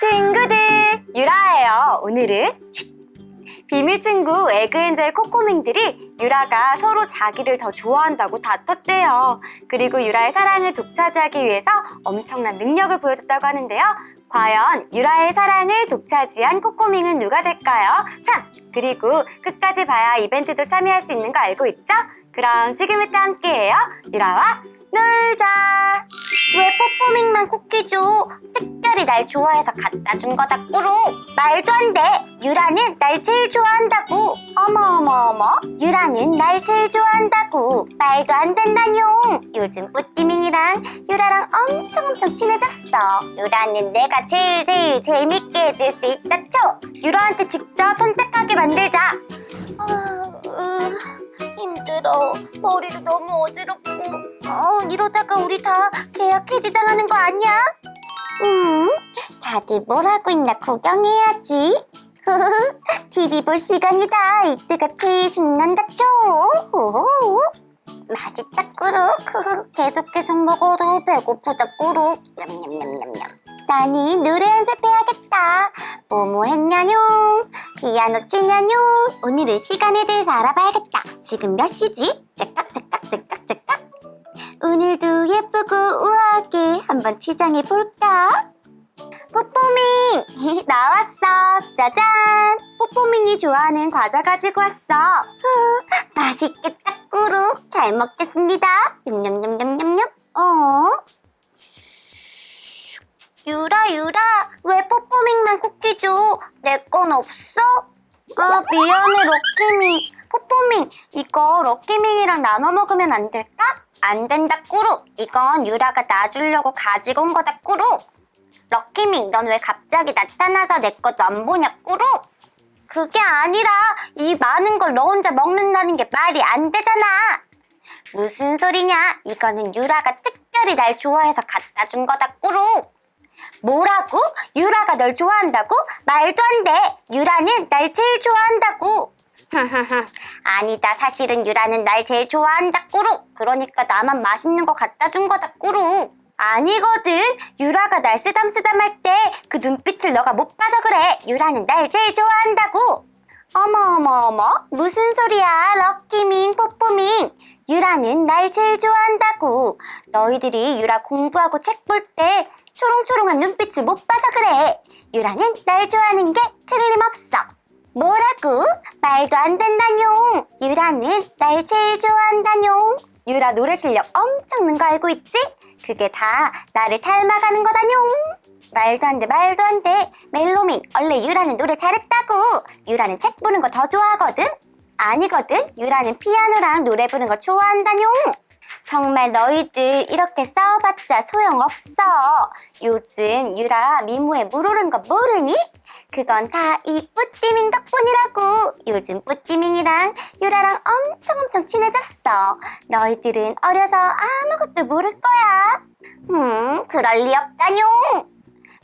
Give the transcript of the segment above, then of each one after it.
친구들, 유라예요. 오늘은 비밀 친구 에그엔젤 코코밍들이 유라가 서로 자기를 더 좋아한다고 다퉜대요. 그리고 유라의 사랑을 독차지하기 위해서 엄청난 능력을 보여줬다고 하는데요. 과연 유라의 사랑을 독차지한 코코밍은 누가 될까요? 참, 그리고 끝까지 봐야 이벤트도 참여할 수 있는 거 알고 있죠? 그럼 지금부터 함께해요. 유라와 놀자. 왜 뽀뽀밍만 쿠키 줘? 특별히 날 좋아해서 갖다 준 거다 꾸루. 말도 안 돼. 유라는 날 제일 좋아한다고. 어머 어머 어머. 유라는 날 제일 좋아한다고. 말도 안 된다뇨. 요즘 뿌띠밍이랑 유라랑 엄청 엄청 친해졌어. 유라는 내가 제일 제일 재밌게 해줄 수 있다 쳐. 유라한테 직접 선택하게 만들자. 아, 으, 힘들어. 머리도 너무 어지럽고. 어, 이러다가 우리 다 계약 해지당하는 거 아니야? 음, 다들 뭘 하고 있나 구경해야지. TV 볼 시간이다. 이때가 제일 신난다, 쪼. 오호. 맛있다, 꾸룩. 계속 계속 먹어도 배고프다, 꾸룩. 냠냠냠냠냠. 나니 노래 연습해야겠다. 뭐뭐 했냐뇨? 피아노 치냐뇨? 오늘은 시간에 대해서 알아봐야겠다. 지금 몇 시지? 째깍 째깍 째깍 째깍. 오늘도 예쁘고 우아하게 한번 치장해 볼까? 뽀뽀밍 나왔어 짜잔 뽀뽀밍이 좋아하는 과자 가지고 왔어 후, 맛있겠다 꾸룩 잘 먹겠습니다 냠냠냠 유라 왜 뽀뽀밍만 쿠키 줘? 내 건 없어? 아 미안해 럭키밍. 뽀뽀밍 이거 럭키밍이랑 나눠 먹으면 안 될까? 안 된다 꾸룩 이건 유라가 놔주려고 가지고 온 거다 꾸룩 럭키밍 넌 왜 갑자기 나타나서 내 것도 안 보냐 꾸룩 그게 아니라 이 많은 걸 너 혼자 먹는다는 게 말이 안 되잖아. 무슨 소리냐? 이거는 유라가 특별히 날 좋아해서 갖다 준 거다 꾸룩 뭐라고? 유라가 널 좋아한다고? 말도 안 돼. 유라는 날 제일 좋아한다고. 아니다. 사실은 유라는 날 제일 좋아한다, 꾸룩. 그러니까 나만 맛있는 거 갖다 준 거다, 꾸룩. 아니거든. 유라가 날 쓰담쓰담 할 때 그 눈빛을 너가 못 봐서 그래. 유라는 날 제일 좋아한다고. 어머 어머 어머 무슨 소리야 럭키밍 뽀뽀밍 유라는 날 제일 좋아한다고 너희들이 유라 공부하고 책 볼 때 초롱초롱한 눈빛을 못 봐서 그래 유라는 날 좋아하는 게 틀림없어 뭐라고? 말도 안 된다뇨 유라는 날 제일 좋아한다뇨 유라 노래 실력 엄청 는 거 알고 있지? 그게 다 나를 닮아가는 거다뇨 말도 안 돼, 말도 안 돼. 멜로민, 원래 유라는 노래 잘했다고. 유라는 책 보는 거 더 좋아하거든? 아니거든? 유라는 피아노랑 노래 부르는 거 좋아한다뇨. 정말 너희들 이렇게 싸워봤자 소용없어. 요즘 유라 미모에 물 오른 거 모르니? 그건 다 이 뿌띠밍 덕분이라고. 요즘 뿌띠밍이랑 유라랑 엄청 엄청 친해졌어. 너희들은 어려서 아무것도 모를 거야. 음, 그럴 리 없다뇨.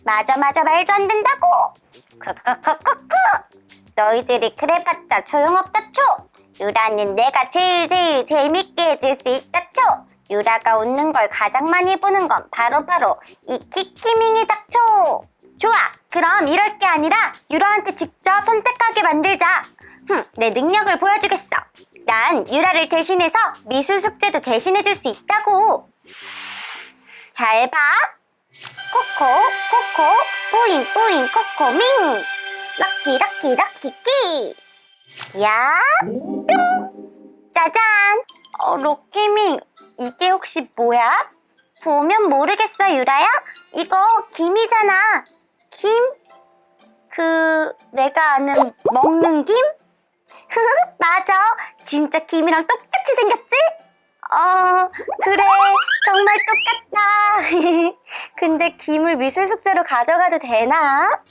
맞아 맞아 말도 안 된다고 크크크크크 너희들이 그래봤자 소용없다 초! 유라는 내가 제일 제일 재밌게 해줄 수 있다 초! 유라가 웃는 걸 가장 많이 보는 건 바로 바로 이 키키밍이다 초! 좋아! 그럼 이럴 게 아니라 유라한테 직접 선택하게 만들자! 흠, 내 능력을 보여주겠어! 난 유라를 대신해서 미술 숙제도 대신해줄 수 있다고! 잘 봐! 코코 코코 뿌잉 뿌잉 코코밍 럭키 럭키 럭키키 야 뿅! 짜잔 어 럭키밍 이게 혹시 뭐야? 보면 모르겠어 유라야? 이거 김이잖아 김? 그 내가 아는 먹는 김? 맞아 진짜 김이랑 똑같이 생겼지? 어, 그래. 정말 똑같다. 근데 김을 미술 숙제로 가져가도 되나?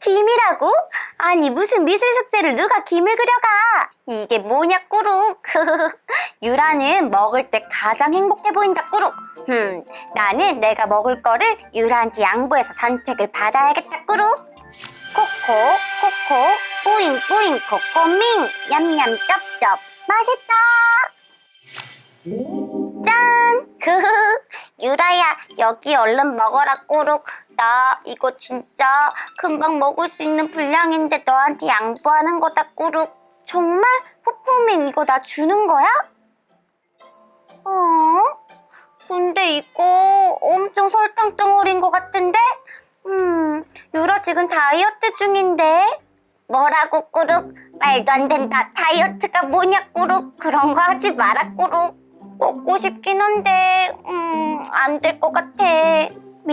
김이라고? 아니 무슨 미술 숙제를 누가 김을 그려가? 이게 뭐냐 꾸룩. 유라는 먹을 때 가장 행복해 보인다 꾸룩. 흠, 나는 내가 먹을 거를 유라한테 양보해서 선택을 받아야겠다 꾸룩. 코코 코코 뿌잉 뿌잉 코코밍 얌얌 쩝쩝 맛있다. 짠! 그 유라야 여기 얼른 먹어라 꾸룩. 나 이거 진짜 금방 먹을 수 있는 분량인데 너한테 양보하는 거다, 꾸룩. 정말? 포포민 이거 나 주는 거야? 어? 근데 이거 엄청 설탕 덩어리인 것 같은데? 음, 유라 지금 다이어트 중인데? 뭐라고 꾸룩? 말도 안 된다. 다이어트가 뭐냐 꾸룩? 그런 거 하지 마라 꾸룩. 먹고 싶긴 한데, 음, 안 될 것 같아.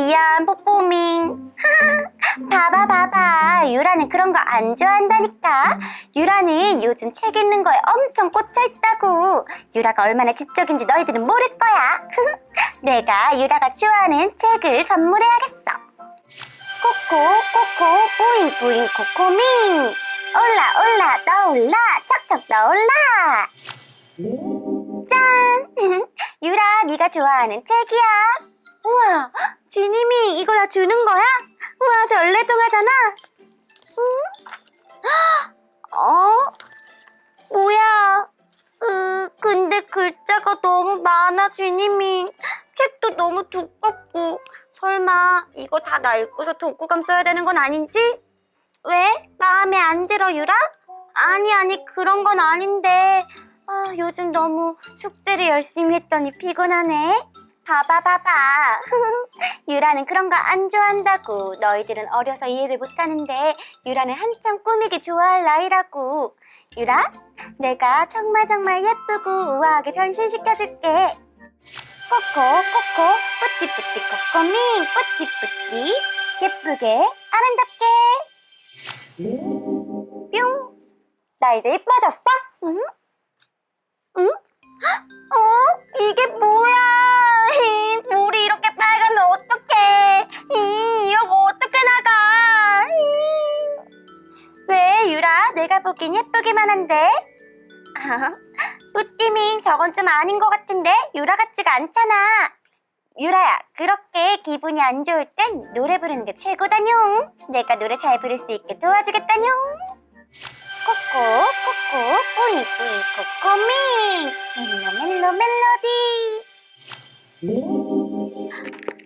미안, 포포밍. 봐봐, 봐봐. 유라는 그런 거 안 좋아한다니까. 유라는 요즘 책 읽는 거에 엄청 꽂혀 있다고. 유라가 얼마나 지적인지 너희들은 모를 거야. 내가 유라가 좋아하는 책을 선물해야겠어. 코코, 코코, 뿌잉, 뿌잉, 코코밍. 올라, 올라, 떠올라, 척척 떠올라. 짠! 유라, 네가 좋아하는 책이야. 우와, 지님이 이거 나 주는 거야? 우와, 전래동화잖아. 응? 어? 뭐야? 그, 근데 글자가 너무 많아, 지님이. 책도 너무 두껍고. 설마 이거 다 나 읽고서 독후감 써야 되는 건 아닌지? 왜? 마음에 안 들어, 유라? 아니, 아니, 그런 건 아닌데. 아, 요즘 너무 숙제를 열심히 했더니 피곤하네. 봐봐, 봐봐. 유라는 그런 거 안 좋아한다고. 너희들은 어려서 이해를 못하는데, 유라는 한참 꾸미기 좋아할 나이라고. 유라, 내가 정말 정말 예쁘고 우아하게 변신시켜줄게. 코코, 코코, 뿌띠뿌띠 코코밍, 뿌띠뿌띠. 예쁘게, 아름답게. 뿅. 나 이제 이뻐졌어? 응? 응? 어? 이게 뭐야? 내가 보긴 예쁘기만 한데? 아, 뿌띠밍 저건 좀 아닌 것 같은데? 유라 같지가 않잖아. 유라야, 그렇게 기분이 안 좋을 땐 노래 부르는 게 최고다뇽. 내가 노래 잘 부를 수 있게 도와주겠다뇽. 코코, 코코, 뿌잉, 뿌잉, 코코밍. 멜로, 멜로, 멜로디.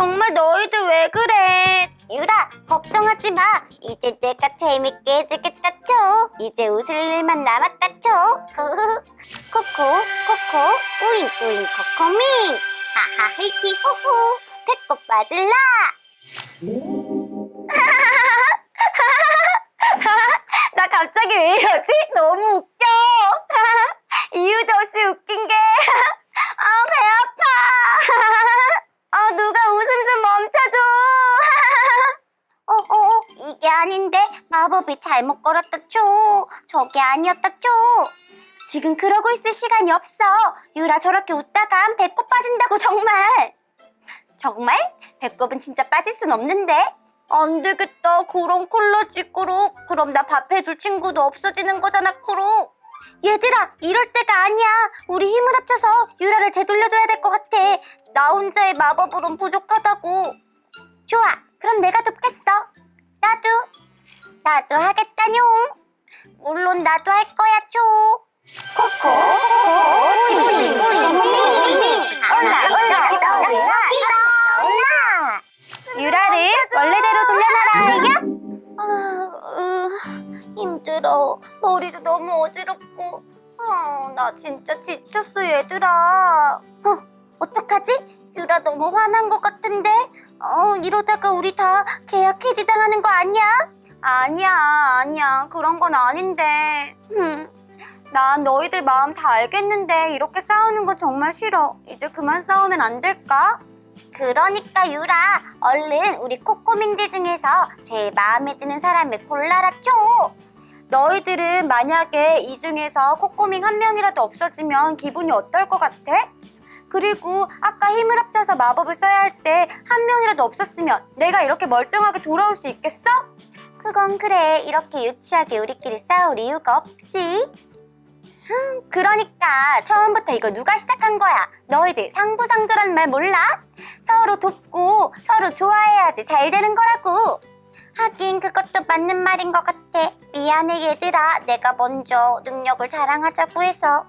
정말 너희들 왜 그래? 유라, 걱정하지 마. 이제 내가 재밌게 해주겠다, 초. 이제 웃을 일만 남았다, 초. 코코, 코코, 뿌잉, 뿌잉, 코코밍. 하하, 히히, 호호. 배꼽 빠질라. 나 갑자기 왜 이러지? 너무 웃겨. 이유도 없이 웃긴 게. 아, 배 아파. 아, 누가 웃음 좀 멈춰줘. 어, 어, 어, 이게 아닌데. 마법이 잘못 걸었다, 초. 저게 아니었다, 초. 지금 그러고 있을 시간이 없어. 유라 저렇게 웃다간 배꼽 빠진다고, 정말. 정말? 배꼽은 진짜 빠질 순 없는데? 안 되겠다. 그럼 콜라지, 꾸룩. 그럼 나 밥 해줄 친구도 없어지는 거잖아, 꾸룩. 얘들아, 이럴 때가 아니야. 우리 힘을 합쳐서 유라를 되돌려둬야 될 것 같아. 나 혼자의 마법으론 부족하다고. 좋아. 그럼 내가 돕겠어. 나도. 나도 하겠다뇽. 물론 나도 할 거야, 초. 코코. 유라를 원래대로 돌려놔라. 아, 으, 힘들어. 머리도 너무 어지럽고. 아, 나 진짜 지쳤어, 얘들아. 어, 어떡하지? 유라 너무 화난 것 같은데? 어, 이러다가 우리 다 계약 해지 당하는 거 아니야? 아니야, 아니야. 그런 건 아닌데. 음, 난 너희들 마음 다 알겠는데 이렇게 싸우는 건 정말 싫어. 이제 그만 싸우면 안 될까? 그러니까 유라, 얼른 우리 코코밍들 중에서 제일 마음에 드는 사람을 골라라 초. 너희들은 만약에 이 중에서 코코밍 한 명이라도 없어지면 기분이 어떨 것 같아? 그리고 아까 힘을 합쳐서 마법을 써야 할 때 한 명이라도 없었으면 내가 이렇게 멀쩡하게 돌아올 수 있겠어? 그건 그래. 이렇게 유치하게 우리끼리 싸울 이유가 없지. 흠, 그러니까 처음부터 이거 누가 시작한 거야? 너희들 상부상조라는 말 몰라? 서로 돕고 서로 좋아해야지 잘 되는 거라고. 하긴 그것도 맞는 말인 것 같아. 미안해 얘들아. 내가 먼저 능력을 자랑하자고 해서.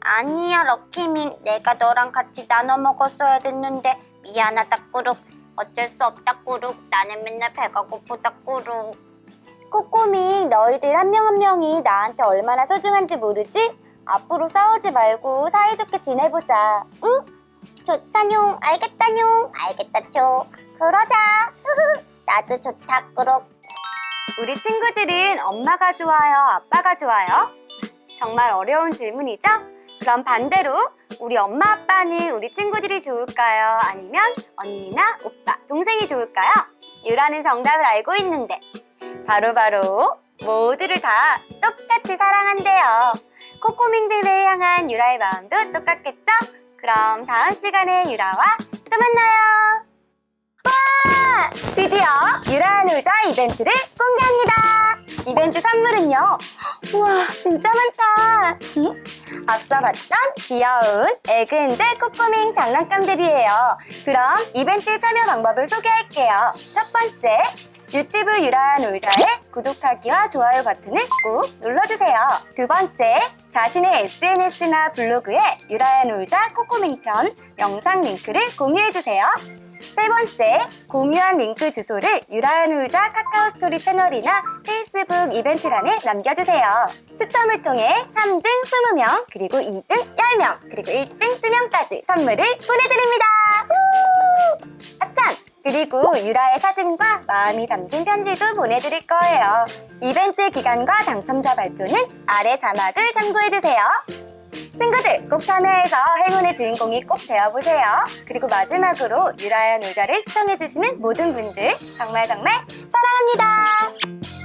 아니야 럭키밍. 내가 너랑 같이 나눠 먹었어야 됐는데 미안하다 꾸룩. 어쩔 수 없다 꾸룩. 나는 맨날 배가 고프다 꾸룩. 꼬꼬밍 너희들 한 명 한 명이 나한테 얼마나 소중한지 모르지? 앞으로 싸우지 말고 사이좋게 지내보자. 응? 좋다뇽. 알겠다뇽. 알겠다쇼. 그러자. 나도 좋다 꾸룩. 우리 친구들은 엄마가 좋아요, 아빠가 좋아요? 정말 어려운 질문이죠? 그럼 반대로 우리 엄마 아빠는 우리 친구들이 좋을까요? 아니면 언니나 오빠, 동생이 좋을까요? 유라는 정답을 알고 있는데 바로 바로 모두를 다 똑같이 사랑한대요. 코코밍들을 향한 유라의 마음도 똑같겠죠? 그럼 다음 시간에 유라와 또 만나요. 와! 드디어 유라 놀자 이벤트를 공개합니다. 이벤트 선물은요. 우와, 진짜 많다. 앞서 봤던 귀여운 에그엔젤 코코밍 장난감들이에요. 그럼 이벤트 참여 방법을 소개할게요. 첫 번째, 유튜브 유라 놀자의 구독하기와 좋아요 버튼을 꾹 눌러주세요. 두 번째, 자신의 SNS나 블로그에 유라야 놀자 코코밍 편 영상 링크를 공유해주세요. 세 번째, 공유한 링크 주소를 유라야 놀자 카카오 스토리 채널이나 페이스북 이벤트란에 남겨주세요. 추첨을 통해 3등 20명, 그리고 2등 10명, 그리고 1등 2명까지 선물을 보내드립니다. 후! 아참! 그리고 유라의 사진과 마음이 담긴 편지도 보내드릴 거예요. 이벤트 기간과 당첨자 발표는 아래 자막을 참고해주세요. 친구들, 꼭 참여해서 행운의 주인공이 꼭 되어보세요. 그리고 마지막으로 유라야 놀자를 시청해주시는 모든 분들 정말 정말 사랑합니다.